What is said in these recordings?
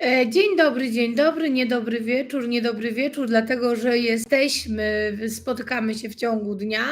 E, Dzień dobry, dzień dobry, niedobry wieczór, niedobry wieczór, dlatego że jesteśmy, spotykamy się w ciągu dnia.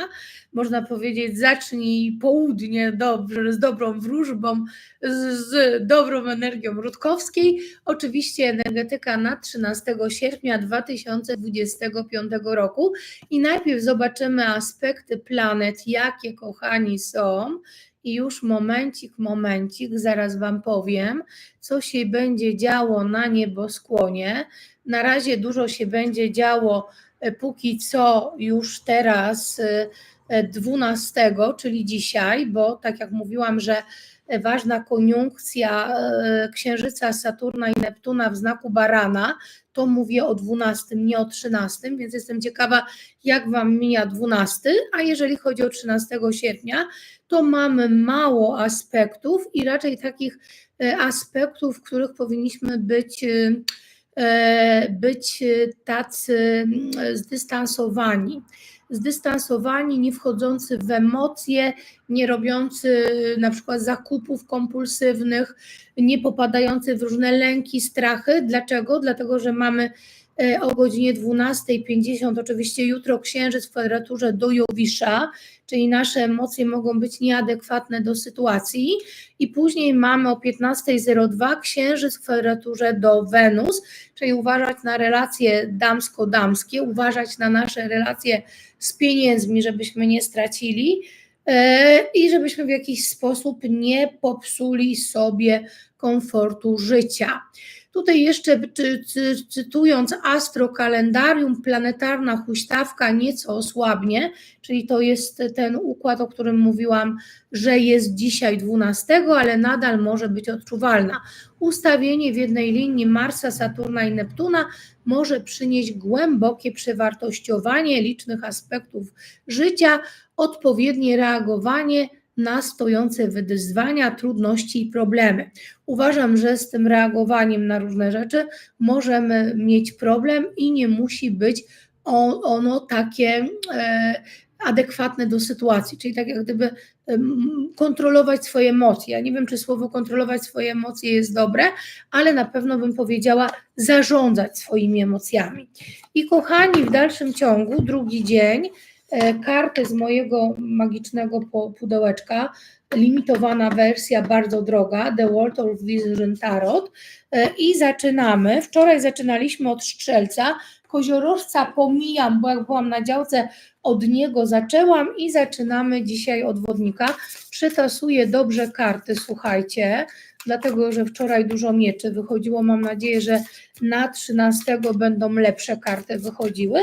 Można powiedzieć, zacznij południe dobrze, z dobrą wróżbą, z, z dobrą energią Rutkowskiej. Oczywiście energetyka na 13 sierpnia 2025 roku. I najpierw zobaczymy aspekty planet, jakie kochani są. I już momencik, momencik, zaraz Wam powiem, co się będzie działo na nieboskłonie. Na razie dużo się będzie działo e, póki co już teraz e, 12, czyli dzisiaj, bo tak jak mówiłam, że ważna koniunkcja e, Księżyca, Saturna i Neptuna w znaku Barana, to mówię o 12, nie o 13, więc jestem ciekawa, jak Wam mija 12, a jeżeli chodzi o 13 sierpnia, to mamy mało aspektów i raczej takich e, aspektów, w których powinniśmy być, e, być tacy mm, zdystansowani. Zdystansowani, nie wchodzący w emocje, nie robiący na przykład zakupów kompulsywnych, nie popadający w różne lęki, strachy. Dlaczego? Dlatego, że mamy e, o godzinie 12.50, oczywiście jutro księżyc w kwadraturze do Jowisza, czyli nasze emocje mogą być nieadekwatne do sytuacji i później mamy o 15.02 księżyc w kwadraturze do Wenus, czyli uważać na relacje damsko-damskie, uważać na nasze relacje z pieniędzmi, żebyśmy nie stracili e, i żebyśmy w jakiś sposób nie popsuli sobie komfortu życia. Tutaj jeszcze cytując astrokalendarium, planetarna huśtawka nieco osłabnie, czyli to jest ten układ, o którym mówiłam, że jest dzisiaj 12, ale nadal może być odczuwalna. Ustawienie w jednej linii Marsa, Saturna i Neptuna może przynieść głębokie przewartościowanie licznych aspektów życia, odpowiednie reagowanie na stojące wyzwania, trudności i problemy. Uważam, że z tym reagowaniem na różne rzeczy możemy mieć problem i nie musi być ono takie e, adekwatne do sytuacji, czyli tak jak gdyby kontrolować swoje emocje. Ja nie wiem, czy słowo kontrolować swoje emocje jest dobre, ale na pewno bym powiedziała zarządzać swoimi emocjami. I kochani, w dalszym ciągu, drugi dzień, karty z mojego magicznego pudełeczka, limitowana wersja, bardzo droga, The World of Vision Tarot e, i zaczynamy. Wczoraj zaczynaliśmy od strzelca, koziorożca pomijam, bo jak byłam na działce, od niego zaczęłam i zaczynamy dzisiaj od wodnika. Przytasuję dobrze karty, słuchajcie, dlatego że wczoraj dużo mieczy wychodziło. Mam nadzieję, że na 13 będą lepsze karty wychodziły.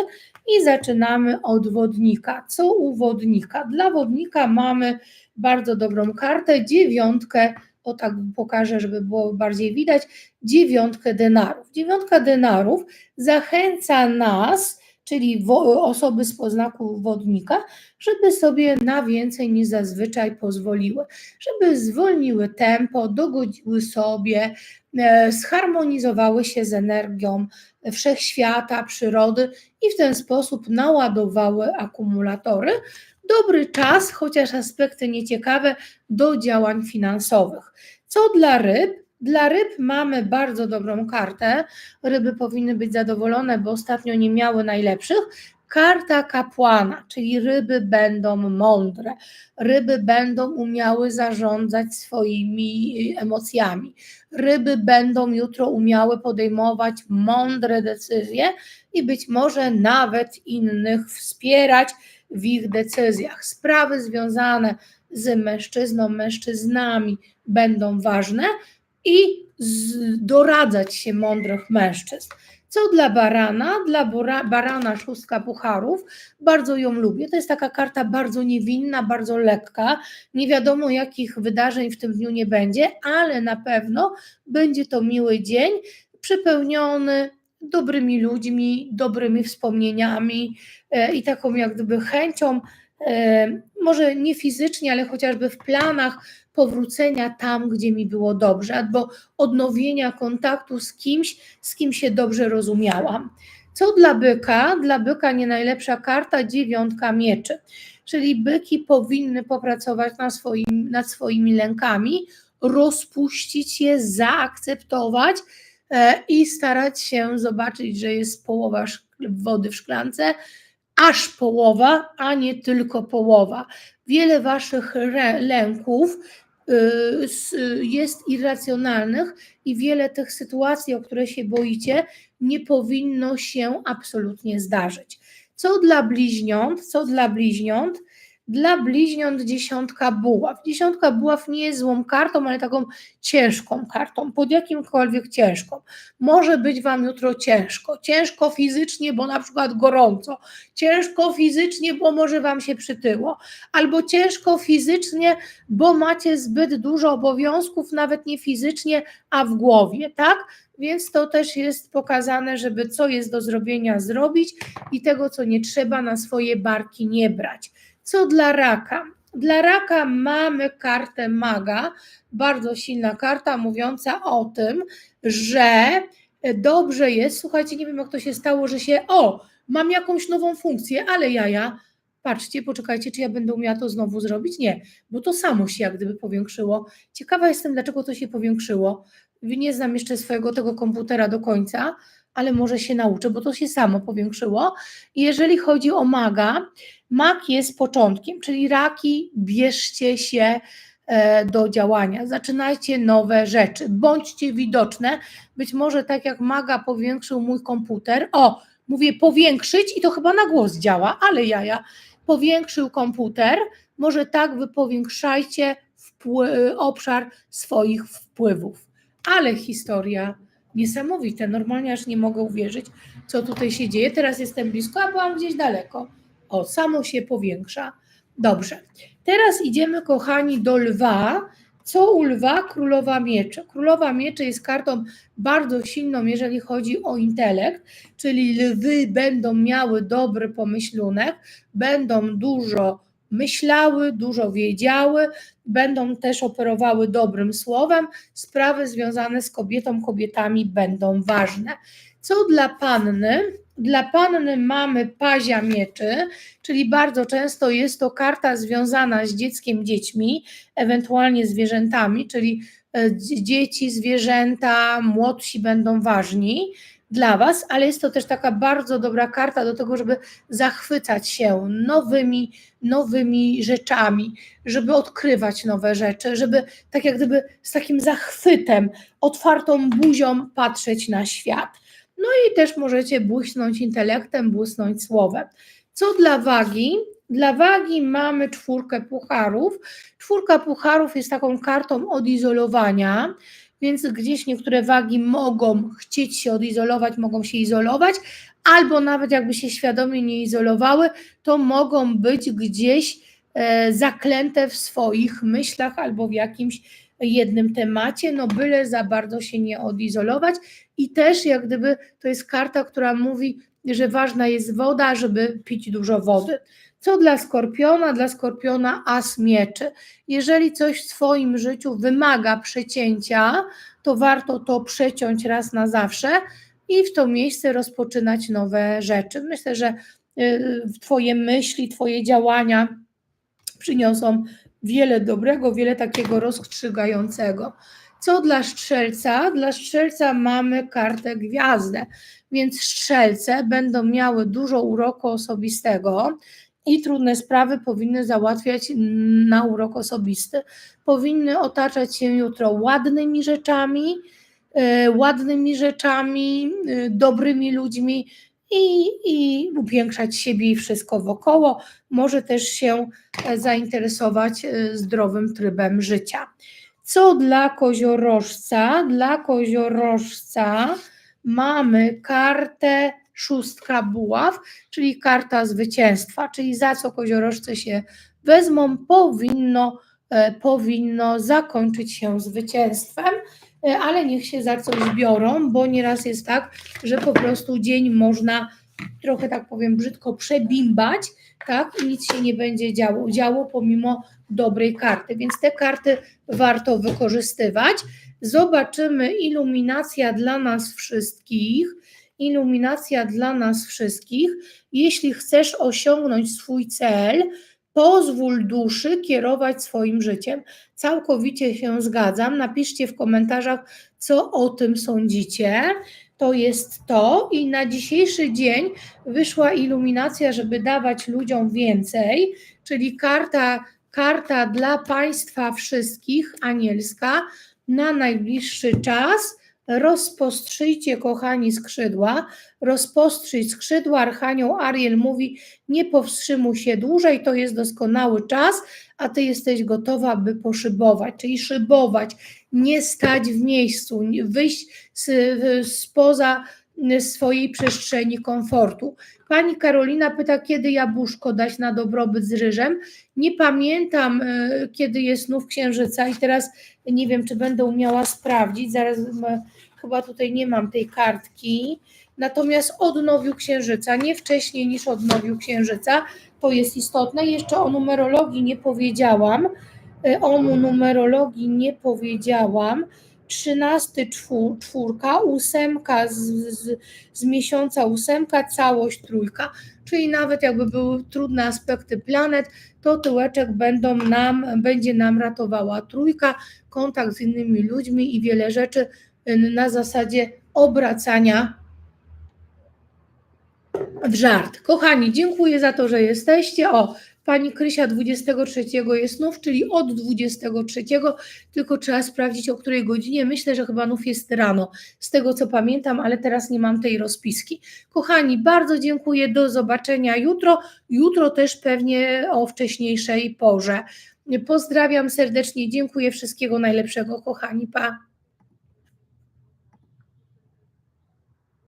I zaczynamy od wodnika. Co u wodnika? Dla wodnika mamy bardzo dobrą kartę, dziewiątkę, o tak pokażę, żeby było bardziej widać, dziewiątkę denarów. Dziewiątka denarów zachęca nas, czyli osoby z poznaku wodnika, żeby sobie na więcej niż zazwyczaj pozwoliły, żeby zwolniły tempo, dogodziły sobie, e, zharmonizowały się z energią wszechświata, przyrody i w ten sposób naładowały akumulatory. Dobry czas, chociaż aspekty nieciekawe, do działań finansowych. Co dla ryb? Dla ryb mamy bardzo dobrą kartę. Ryby powinny być zadowolone, bo ostatnio nie miały najlepszych. Karta kapłana, czyli ryby będą mądre, ryby będą umiały zarządzać swoimi emocjami, ryby będą jutro umiały podejmować mądre decyzje i być może nawet innych wspierać w ich decyzjach. Sprawy związane z mężczyzną, mężczyznami będą ważne i doradzać się mądrych mężczyzn. Co dla barana? Dla barana szóstka pucharów. Bardzo ją lubię. To jest taka karta bardzo niewinna, bardzo lekka. Nie wiadomo, jakich wydarzeń w tym dniu nie będzie, ale na pewno będzie to miły dzień, przepełniony dobrymi ludźmi, dobrymi wspomnieniami e, i taką jak gdyby chęcią, e, może nie fizycznie, ale chociażby w planach powrócenia tam, gdzie mi było dobrze, albo odnowienia kontaktu z kimś, z kim się dobrze rozumiałam. Co dla byka? Dla byka nie najlepsza karta, dziewiątka mieczy. Czyli byki powinny popracować nad, swoim, nad swoimi lękami, rozpuścić je, zaakceptować, e, i starać się zobaczyć, że jest połowa wody w szklance, aż połowa, a nie tylko połowa. Wiele waszych lęków y, jest irracjonalnych i wiele tych sytuacji, o które się boicie, nie powinno się absolutnie zdarzyć. Co dla bliźniąt, co dla bliźniąt, dla bliźniąt dziesiątka buław. Dziesiątka buław nie jest złą kartą, ale taką ciężką kartą, pod jakimkolwiek ciężką. Może być Wam jutro ciężko. Ciężko fizycznie, bo na przykład gorąco. Ciężko fizycznie, bo może Wam się przytyło. Albo ciężko fizycznie, bo macie zbyt dużo obowiązków, nawet nie fizycznie, a w głowie, tak? Więc to też jest pokazane, żeby co jest do zrobienia zrobić i tego, co nie trzeba, na swoje barki nie brać. Co dla raka? Dla raka mamy kartę maga, bardzo silna karta mówiąca o tym, że dobrze jest, słuchajcie, nie wiem jak to się stało, że się, o, mam jakąś nową funkcję, ale jaja, patrzcie, poczekajcie, czy ja będę umiała to znowu zrobić? Nie, bo to samo się jak gdyby powiększyło. Ciekawa jestem, dlaczego to się powiększyło. Nie znam jeszcze swojego tego komputera do końca, ale może się nauczę, bo to się samo powiększyło. Jeżeli chodzi o maga, mag jest początkiem, czyli raki, bierzcie się e, do działania, zaczynajcie nowe rzeczy, bądźcie widoczne. Być może tak jak maga powiększył mój komputer, o, mówię powiększyć i to chyba na głos działa, ale jaja, powiększył komputer, może tak wy powiększajcie obszar swoich wpływów. Ale historia niesamowite. Normalnie aż nie mogę uwierzyć, co tutaj się dzieje. Teraz jestem blisko, a byłam gdzieś daleko. O, samo się powiększa. Dobrze. Teraz idziemy, kochani, do lwa. Co u lwa? Królowa miecze. Królowa miecze jest kartą bardzo silną, jeżeli chodzi o intelekt, czyli lwy będą miały dobry pomyślunek, będą dużo myślały, dużo wiedziały, będą też operowały dobrym słowem. Sprawy związane z kobietą, kobietami będą ważne. Co dla panny? Dla panny mamy pazia mieczy, czyli bardzo często jest to karta związana z dzieckiem, dziećmi, ewentualnie zwierzętami, czyli e, dzieci, zwierzęta, młodsi będą ważni dla Was, ale jest to też taka bardzo dobra karta do tego, żeby zachwycać się nowymi, nowymi rzeczami, żeby odkrywać nowe rzeczy, żeby tak jak gdyby z takim zachwytem, otwartą buzią patrzeć na świat. No i też możecie błysnąć intelektem, błysnąć słowem. Co dla wagi? Dla wagi mamy czwórkę pucharów. Czwórka pucharów jest taką kartą odizolowania, więc gdzieś niektóre wagi mogą chcieć się odizolować, mogą się izolować, albo nawet jakby się świadomie nie izolowały, to mogą być gdzieś e, zaklęte w swoich myślach albo w jakimś jednym temacie, no byle za bardzo się nie odizolować i też jak gdyby to jest karta, która mówi, że ważna jest woda, żeby pić dużo wody. Co dla skorpiona? Dla skorpiona as mieczy. Jeżeli coś w swoim życiu wymaga przecięcia, to warto to przeciąć raz na zawsze i w to miejsce rozpoczynać nowe rzeczy. Myślę, że y, Twoje myśli, Twoje działania przyniosą wiele dobrego, wiele takiego rozstrzygającego. Co dla strzelca? Dla strzelca mamy kartę gwiazdę, więc strzelce będą miały dużo uroku osobistego i trudne sprawy powinny załatwiać na urok osobisty. Powinny otaczać się jutro ładnymi rzeczami, e, ładnymi rzeczami, e, dobrymi ludźmi i, i upiększać siebie i wszystko wokoło. Może też się e, zainteresować zdrowym trybem życia. Co dla koziorożca? Dla koziorożca mamy kartę szóstka buław, czyli karta zwycięstwa, czyli za co koziorożce się wezmą, powinno, e, powinno zakończyć się zwycięstwem, e, ale niech się za coś biorą, bo nieraz jest tak, że po prostu dzień można trochę tak powiem brzydko przebimbać, tak, i nic się nie będzie działo, działo pomimo dobrej karty, więc te karty warto wykorzystywać. Zobaczymy iluminacja dla nas wszystkich iluminacja dla nas wszystkich. Jeśli chcesz osiągnąć swój cel, Pozwól duszy kierować swoim życiem. Całkowicie się zgadzam. Napiszcie w komentarzach, co o tym sądzicie. To jest to. I na dzisiejszy dzień wyszła iluminacja, żeby dawać ludziom więcej, czyli karta, karta dla Państwa wszystkich, anielska, na najbliższy czas. Rozpostrzyjcie, kochani, skrzydła. Rozpostrzyj skrzydła. Archanioł Ariel mówi: Nie powstrzymuj się dłużej, to jest doskonały czas, a ty jesteś gotowa, by poszybować, czyli szybować, nie stać w miejscu, wyjść spoza swojej przestrzeni komfortu. Pani Karolina pyta, kiedy jabłuszko dać na dobrobyt z ryżem. Nie pamiętam, e, kiedy jest nów księżyca i teraz nie wiem, czy będę umiała sprawdzić. Zaraz m, chyba tutaj nie mam tej kartki. Natomiast odnowił księżyca, nie wcześniej niż odnowił księżyca, to jest istotne. Jeszcze o numerologii nie powiedziałam. E, O numerologii nie powiedziałam. 13 czwór, czwórka, ósemka z, z, z miesiąca ósemka, całość trójka, czyli nawet jakby były trudne aspekty planet, to tyłeczek będą nam, będzie nam ratowała trójka, kontakt z innymi ludźmi i wiele rzeczy y, na zasadzie obracania w żart. Kochani, dziękuję za to, że jesteście. O, pani Krysia 23 jest nów, czyli od 23, tylko trzeba sprawdzić o której godzinie. Myślę, że chyba nów jest rano, z tego co pamiętam, ale teraz nie mam tej rozpiski. Kochani, bardzo dziękuję. Do zobaczenia jutro. Jutro też pewnie o wcześniejszej porze. Pozdrawiam serdecznie, dziękuję wszystkiego najlepszego, kochani. Pa.